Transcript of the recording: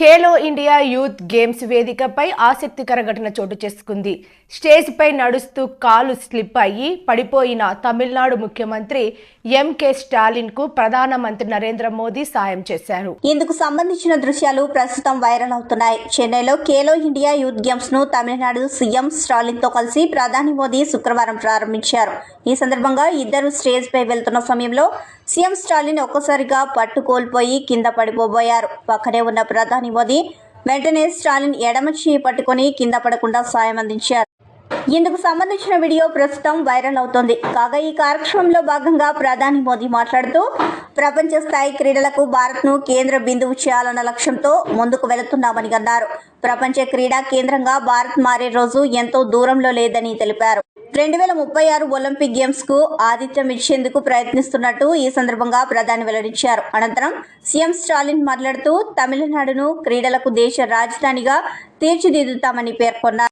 Khelo India youth games వేదికపై ఆసక్తికర ఘటన చోటు చేసుకుంది. స్టేజ్పై నడుస్తూ కాలు స్లిప్ అయ్యి పడిపోయిన తమిళనాడు ముఖ్యమంత్రి ఎంకే స్టాలిన్కు ప్రధానమంత్రి నరేంద్ర మోదీ సాయం చేశారు. ఇందుకు సంబంధించిన దృశ్యాలు ప్రస్తుతం వైరల్ అవుతున్నాయి. చెన్నైలో ఖేలో ఇండియా యూత్ గేమ్స్ను తమిళనాడు సీఎం స్టాలిన్తో కలిసి ప్రధాని మోదీ శుక్రవారం ప్రారంభించారు. ఈ సందర్భంగా ఇద్దరు స్టేజ్ పై వెళ్తున్న సమయంలో సీఎం స్టాలిన్ ఒక్కసారిగా పట్టు కోల్పోయి కింద పడిపోబోయారు. పక్కనే ఉన్న ప్రధాని మోదీ వెంటనే స్టాలిన్ ఎడమ చేయి పట్టుకొని కింద పడకుండా సాయం అందించారు. ఇందుకు సంబంధించిన వీడియో ప్రస్తుతం వైరల్ అవుతోంది. కాగా ఈ కార్యక్రమంలో భాగంగా ప్రధాని మోదీ మాట్లాడుతూ ప్రపంచ స్థాయి క్రీడలకు భారత్ను కేంద్ర బిందువు చేయాలన్న లక్ష్యంతో ముందుకు వెళుతున్నామని అన్నారు. ప్రపంచ క్రీడా కేంద్రంగా భారత్ మారే రోజు ఎంతో దూరంలో లేదని తెలిపారు. రెండు వేల ముప్పై ఆరు ఒలింపిక్ గేమ్స్కు ఆతిథ్యం ఇచ్చేందుకు ప్రయత్నిస్తున్నట్టు ఈ సందర్భంగా ప్రధాని వెల్లడించారు. అనంతరం సీఎం స్టాలిన్ మాట్లాడుతూ తమిళనాడును క్రీడలకు దేశ రాజధానిగా తీర్చిదిద్దుతామని పేర్కొన్నారు.